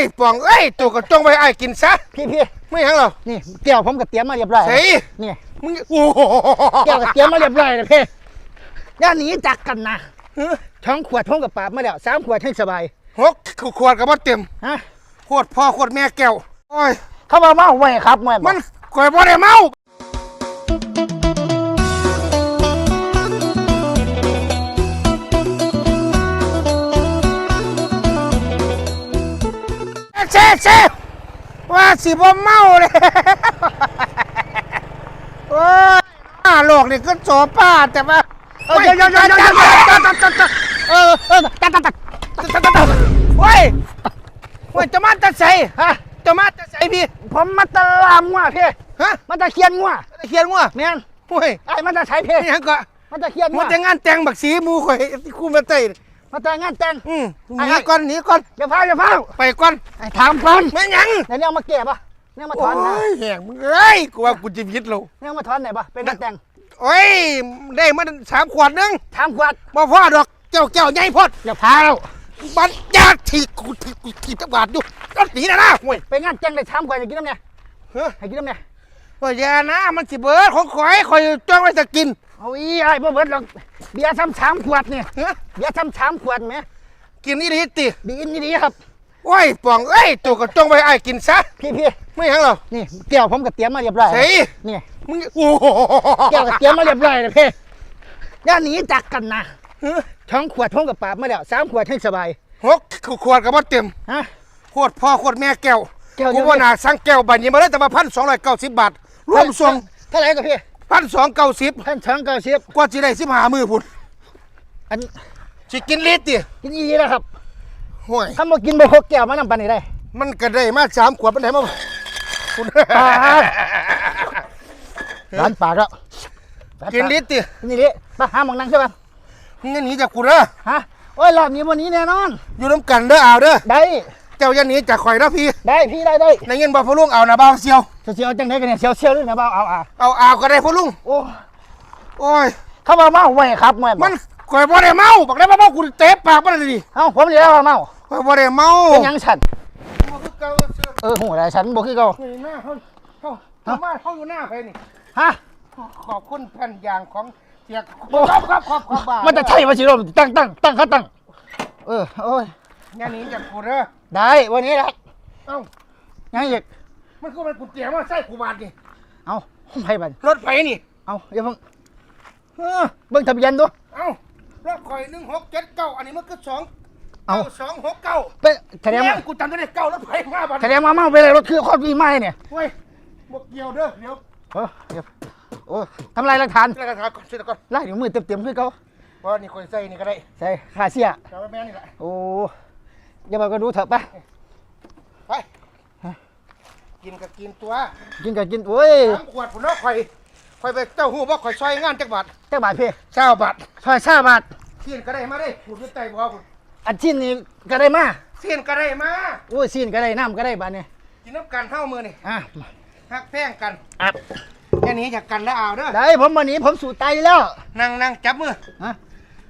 ยปองเอ้ยตัวก็จงไปไอ้ายกินซะพี่พี่ไม่หยังหรอกนี่แก้วผมก็เตรียมมาเรียบร้อยเฮ้ยนี่มึงโอ้โหแก้วก็เตรียมมาเรียบร้อยเลยพี่ย่าหนีจากกันนะเฮ้ยท้องขวดท้องกับปราบมาแล้วสามขวดให้สบายหกขวดกับว่าเต็มฮะขวดพ่อขวดแม่แก้วโอ้ยเขามาเมาไว้ครับแม่มันก่อยบ่ได้เมา เซ่เซ่ว่าสิบ่เมาเลยโอ้ยหน้าโลกนี่ก็โสป้าแต่ว่าเออเดี๋ยวเดี๋ยวเดี๋ยวเดี๋ยวเดี๋ยวเออเออตัดตัดตัดเฮ้ยเฮ้ยจะมาตัดใส่ฮะจะมาตัดใส่พี่ผมมาตะลามงัวพี่ฮะมาตะเคียนงัวตะเขียนงัวแม่นเฮ้ยไอ้มาตะใช้พี่นี่ยังก็มาตะเคียนงัมัวนจะงานแต่งบักสีหมูข่อยที่คู่มาเต้ย มาตะงานแต่งอืมหไอ้นีก่อนหนีก่อนอย่าพาอย่าพาไปก่อนไอ้ถามก่อนไม่หยังไหนเนี่ยเอามาแก้ปะเนี่ยมาถโอ้อนนะยแหงมึงเอ้ยกูว่ากูจะพิษเราเนี่ยมาถอนไหนปะเป็นงานแต่งโอ้ยได้มาสามขวดนึงถามขวดบ่พอดอกเจ้าแก้วใหญ่พอดอย่าพาแล้วบัดยาถีบกูถีบกูถีบจักบาทอยู่รถหนีนะนะห่วยไปงานแต่งได้ถามขวดให้กินน้ำเนี่ยเฮ้ยให้กินน้ำเนี่ยว่าอย่านะมันสิเบิดของข่อยข่อยจ้องไว้จะกิน เอาอีไอ้บ่เบิดหรอกเบียร์ทำสามขวดเนี่ยเฮ้ยเบียร์ทำสามขวดไหมกินนี่ดีติดีอินนี่ดีครับโอ้ยปองเอ้ยตัวก็จ้องไว้ไอ้ายกินซะพี่พี่ไม่หยังหรอกนี่แก้วผมก็เตรียมมาเรียบร้อยเฮ้ยนี่มึงโอ้โหแก้วก็เตรียมมาเรียบร้อยเลยพี่ย่าหนีจากกันนะเฮ้ยท้องขวดท้องกับปราบมาแล้วสามขวดให้สบายหกขวดกับว่าเต็มฮะขวดพ่อขวดแม่แก้วแก้วเดีกูยวว่าน่าสั่งแก้วบัดนี้มาได้แต่มาพันสองร้อยเก้าสิบบาทรวมส่งเท่าไหร่ก็พี่ พันสองเก้าสิบท่านช้างเก้าสิบกว่าสิได้สิบห้ามือพุ่นอันสิกินลิตรดิกินอีแล้วครับห่วยถ้ามากินบ่ครบแก้วมานำปันนี่ได้ มันก็ได้มาสามขวดมันได้มาคุณปาดร้านปากแล้วกินลิตรดินี่ดิมาหาหมองนั่งใช่ป่ะมึงอย่าหนีจากกูเด้อฮะโอ้ยรอบนี้วันนี้แน่นอน อยู่น้ำกันเด้อเอาเด้อได้ เจ้าอย่าหนีจากข่อยนะพี่ได้พี่ได้ได้ในเงินบ่พอลุงเอานะบ่าวเซียวเสียวๆจังไดกันเนี่ยเสียวเสียวๆด้วยนะบ่าวเอาอะเอาเอาก็ได้พอลุงโอ้โอ้ยเข้ามาเมาไว้ครับแม่มันข่อยบ่ได้เมาบอกได้มาเมากูเตะปากมันเลยดิเอ้าผมเดี๋ยวเอาเมาข่อยบ่ได้เมาเป็นหยังฉันบ่คือเก่าเสือเออหูอะไรฉันบ่คือเก่าเฮ้ยหน้าเขาเขาเขามาเขาอยู่หน้าใครนี่ฮะขอบคุณแผ่นยางของเสียครับครับครับครับบ้ามันจะใช่ว่าสิโรมตั้งตั้งตั้งเขาตั้งเออโอ้ยอย่าหนีจากกูเด้อ ได้วันนี้แหละเอ้ายังอีกมันคือมันกูเตี๋ยมาใส่กูบาดนี่เอาห้องไผบันรถไฟนี่ เอาอย่าเพิ่งเออเบิ่งทะเบียนดูเอ้ารถข่อยหนึ่งหกเจ็ดเก้าอันนี้มันคือสองเอ้าเก้าสองหกเก้าไปแสดงแม่ว่างกูจำได้เก้ารถไฟมาบาดแสดงว่าเมาไปเลยรถคือข้อปีใหม่เนี่ยเว้ยบวกเกี่ยวเด้อเดี๋ยวเออเดี๋ยวโอ้ยทำลายหลักฐานแล้วก็ถามก่อนสิก่อนไล่ถึงมือเต็มๆคือเขาเพราะนี่คนใส่นี่ก็ได้ใช่ขาเสียจำไว้แม่นี่แหละโอ้ อย่ามาก็ดูเถอะไปไป กินก็กินตัวกินก็กินโอ้ยสามขวดผมเนาะข่อยข่อยไปเจ้าหูว่าข่อยซอยงานจักบาทเจ้าบาทพี่เช้าบาทซอยซาบาทเสียนก็ได้มาได้ขุดด้วยใจบ่คุณอันชิ้นนี้ก็ได้มาเสียนก็ได้มาโอ้ยซีนก็ได้น้ำก็ได้บาทเนี่ยกินน้ำกันเท่ามือนี่อะฮักแพงกันอะแค่นี้จากกันแล้วเอาเด้อได้ผมวันนี้ผมสู่ไตแล้วนั่งนั่งจับมือฮะ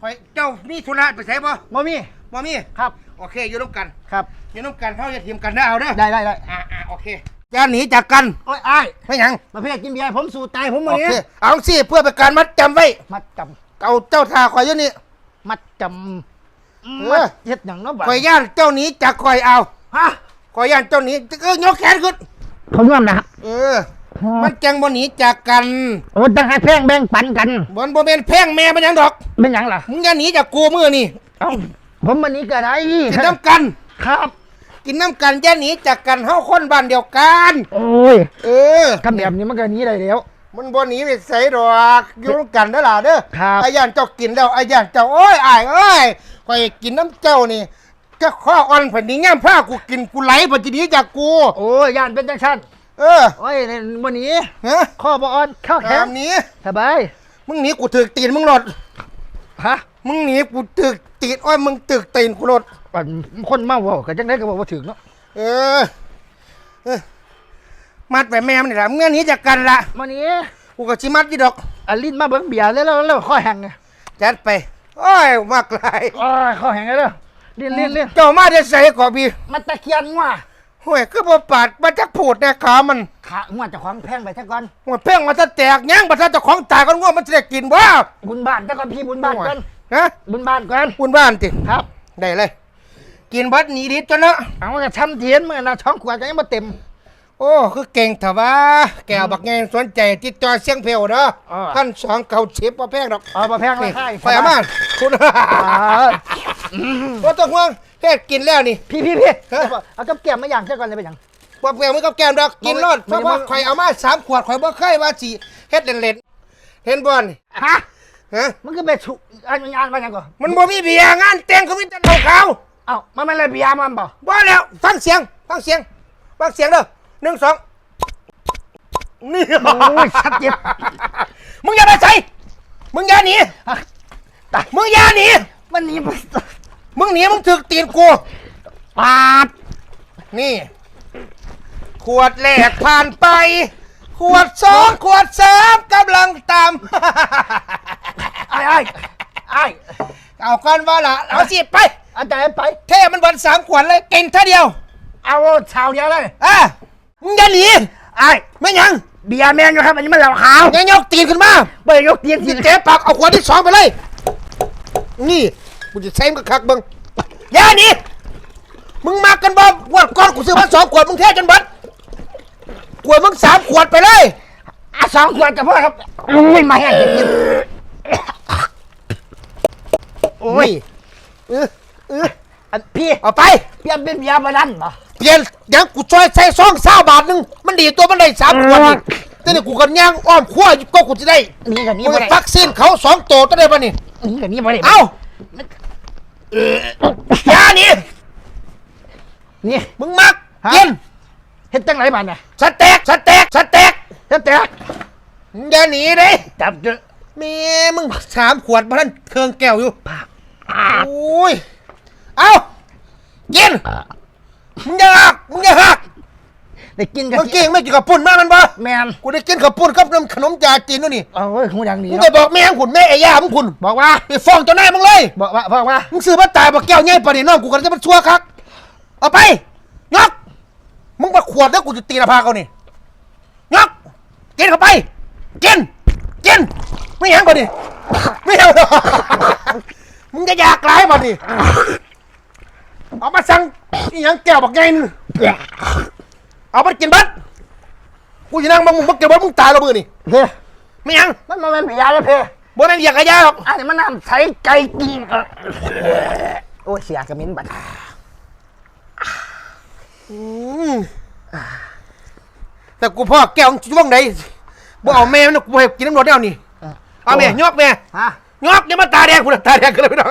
ข่อยเจ้ามีธุระไปใส่บ่บ่มีบ่มีครับ โอเคอยู่น้ำกันครับอยู่น้ำกันเท่าจะทีมกันได้เอาเด้อได้ได้ได้อ่าอ่าโอเคอย่าหนีจากกันโอ้ยอ้ายไม่หยังมาเพื่อกินเบียร์ผมสู่ไตผมวัโอนนี้เคเอาสิเพื่อเป็นการมัดจำไว้มัดจเอาเจ้าทาข่อยอยู่นี่ำมัดจเอำมัอดเฮ็ดหยังเนาะบ่ข่อยย่านเจ้าหนีจากข่อยเอาฮะข่อยย่านเจ้าหนีเออยกแขนขึ้นเขาย่อมนะเออ มันจังบ่หนีจากกันโอ้ตั้งให้แพงแบ่งปันกันบนบ่แม่นแพงแม่มันหยังดอก เป็นหยังล่ะมึงอย่าหนีจากกูมือนี่เอ้า ผมวันนี้ก็ได้กินน้ำกัน ครับ กินน้ำกันอย่าหนีจากกันเฮาคนบ้านเดียวกัน โอ้ย เออคำแบบนี้มันก็หนี้ได้แล้ว มันบ่หนีไปไสดอกอยู่ร่วมกันเด้อล่ะเด้อครับไอ้ย่านเจ้ากินแล้วไอ้ย่านเจ้าโอ้ยอ้ายเอ้ยข่อยกินน้ำเจ้านี่จะข้ออ่อนแผ่นนี้ย่ามผ้ากูกินกูไหลบ่จิหนีจากกู โอ้ยย่านเป็นจังซั่นเออโอ้ยในวันนี้ฮะข้อบอ่อนข้อแข็ตางมนี้สบายมึงหนีกูถึกตีนมึงหลดฮะ มึงหนีกูถึกตีนอ้อยมึงตึกตีนกูหลดอันคนเมาเว้าก็จังได๋ก็บอกว่าถึงเนาะเออเออมัดไปแม่มันนี่ล่ะมึงอย่าหนีจากกันละวันนี้กูก็สิมัดยี่ดอกอันลิ้นมาเบิ่งเบียร์แล้วแล้วแล้วข้อแห้งไงจัดไปโอ้ยมากหลายโอ้ยข้อแห้งแล้วเรียนเรียนเรียนเจ้ามาได้ใส่ก่อบีมันตะเคียนงัวห่วยคือบ่ปาดมาจักพูดแน่ขามันขางัวเจะของแพงไปซะก่อนห่วยเพ่งมาจะแตกยังบัดถ้าเจ้าของตายก็ง่วงมันจะได้กินบ่บุญบ้านซะก่อนพี่บุญบ้านก่อน ฮะบุญบ้านก่อนบุญบ้านติครับ ได้เลย กินบัดหนีดิจนเนาะเอากระทำเทียนเมื่อนะช่องขวดก็ยังมาเต็ม โอ้คือเก่งเถอะวะแก้วบักไงสนใจติดต่อเสียงเพลวเนาะอ่าท่านสองเก่าเชฟบ่แพงดอกเอามาแพงราคาอีกไฟอามาคุณอ่าว่าต้องห่วงแค่กินแล้วนี่ พี่พี่พี่ฮะเอากับแก้มมาอย่างซะก่อนเลยไปอย่างบอกแปลมือกับแก้มดอกกินรอดเพไม่ราะไม่ว่าข่อยเอามาสามขวดข่อยบ่เคยว่าสิเฮ็ดเล่นๆเห็นบ่นี่ฮะ ฮะมันก็ไปฉุอันงานมาอย่างก่อนมันบ่มีเบียร์งานแต่งเขามีแต่เหล้าขาวเอ้ามันไม่เลยเบียร์มันเปล่าบ่แล้วฟังเสียงฟังเสียงฟังเสียงเด้อหนึ่งสองนี่โอ้ยชัดเจนมึงอย่าไปใส่มึงอย่าหนีอะตายมึงอย่าหนีมันหนีไปมึงหนีมึงถึกตีนกูปาดนี่ ขวดแรกผ่านไป ขวดสองขวดสามกำลังตาม ไอ้ไอ้ไอ้เอาก่อนว่าละเอาสิไปอาจารย์ไป เท่มันวันสามขวดเลยเก่งท่าเดียวเอาชาวเดียวเลยอะมึงอย่าหนีไอ้ไม่ยังเบียร์แมนอยู่ครับอันนี้มันเหล้าขาวยังยกตีนขึ้นมาไปยกเตียนสิสิเจ๊ปากเอาขวดที่สองไปเลย นี่กูจะใช้มึงคักเบิงอย่าหนีมึงมากันบ่ขวดก้อนกูซื้อมาสองขวดมึงเทจนเบัดขวดมึงสามขวดไปเลย อะสองขวดกับพ่อครับอุ้ยมาแห้งจริงๆ โอ้ยเออเอออันพี่เอาไปเพียบเป็นเบียร์มาดันบ่เปลี่ยนยังกูช่วยใส่ซองเศร้าบาทหนึงมันดีตัวมันได้สามขวดนี่แต่นี่กูกันย่างอ้อมขั้วอยู่ก็กูจะได้นี่กับนี่กูบ่จะได้วัคซีนเขาสองตัวตัวได้ปะนี่ นี่กับนี่บ่ได้เอ้าอย่าหนีนี่มึงมักฮะกินเฮ็ดจังไรบ้านน่ะสเต็กสเต็กสเต็กเฮ็ดแต่มึงอย่าหนีเด้จับเจอ แม่มึงสามขวดมาท่านเครื่องแก้วอยู่ปากโอ้ย เอ้ากิน มึงอย่าหักมึงอย่าหักได้กินกันเมื่อกี้ไม่กินกับปุ่นมามันบ่แมนกูได้กินกับปุ่นกับน้ำขนมยาจีนนู่นนี่เอาเว้ยหูดังดีมึงเนาะจะบอกแม่งคุณแม่ไอ้ย่ามึงคุณบอกว่าไปฟ้องเจ้านายมึงเลยบอกว่าบอกว่ามึงซื้อมาตายบอกแก้วใหญ่ปานนี้น้องกูกันจะมันชั่วคักเอาไปยกมึงมาขวดแล้วกูจะตีหนาพากเขานี่ยกกินเข้าไปกินกิน ไม่ยังก่อนดิไม่ยังหรอกมึงจะอยากร้ายบ่ดิเอามาสั่งนี่ยังแก้วบอกไงนึงเอามากินบัดกูจะนั่งมึงมึงเก็บบัดมึงตายแล้วมือนี่เฮ้ยไม่ยังมันมาเป็นเบียร์เลยเพ่บ่นั่นอยากกระยาหรอกอันนี้มันน้ำใสไก่กินเออโอ้ยเสียกระมินบัดอืมแต่กูพ่อแก้วช่วงไหนบ่เอาแม่มันนะกูให้กินน้ำรดแล้วนี่ เอาแม่ยกแม่ฮะยกอย่ามาตาแดงกูนะตาแดงกันเลยพี่น้อง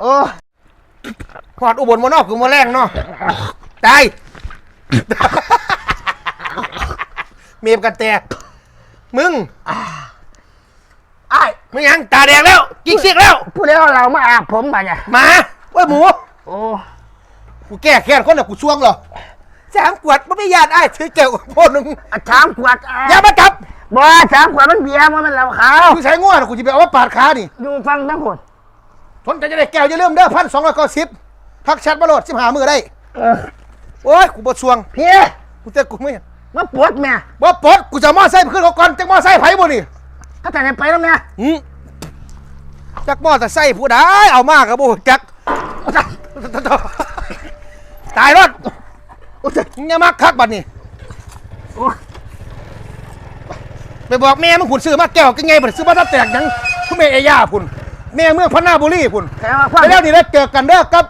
โอ้พอดอุบลมานอกคือมาแรงเนาะตายเมียกันแต่มึงไอ้ายมึงยังตาแดงแล้วกิ๊กซิกแล้วพูดแล้วเรามาอาบผมมาเนี่ยหมาโอ้ยหมูโอ้กูแก้แค้นคนน่ะกูช่วงเหรอสามขวดไม่มีญาติไอ้ายถือแก้วกับพ่อหนึ่งอาชามขวดอะอย่ามาจับ บ่สามขวดมันเบียร์มันมันเหล้าขาวกูใช้ง่วงกูจะไปเอามาปาดขานี่อยู่ฟังทั้งคนสนใจจะได้แก้วอย่าลืมเด้อพันสองร้อยเก้าสิบทักแชทมาโหลดสิบหามือได้เออโอ้ยกูบดช่วงพี่กูเจอกูไม่มาปวดแม่บ่ปลดกูจะมอไซค์ไปขึ้นเขาก่อนจักมอไซค์ไผบ่นี่ถ้าแต่ไหนไปแล้วแม่หืมจักมอแต่ไซค์ผู้ใดเอามากกับบ่จัก ตายรถมึงอย่ามาคักบัดนี้ โอ้ ไปบอกแม่มึงผุนซื้อมาแก้วก็ไงบัดซื้อมาถ้าแตกหยังคุณแม่เอย่าพุ่นแม่เมืองพันนาบุรีพุ่นแต่ว่าความไปแล้วนี่ได้เจอกันเด้อกับ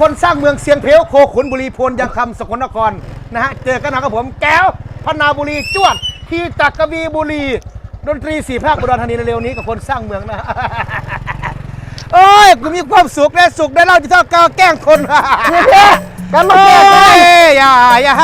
คนสร้างเมืองเสียงเพลวโคขุนบุรีโพนยังคำสกลนครนะฮะเจอกันนะครับผมแก้วพันนาบุรีจวดที่จักรวีบุรี ดนตรีสี่ภาคอุดรธานีเร็วๆนี้กับคนสร้างเมืองนะ โอ้ยกูมีความสุขได้สุขได้เล่าที่เท่าก้าวแกล้งคนพี่พี่กันมาโอ้เบียร์กันยอย่าอย่า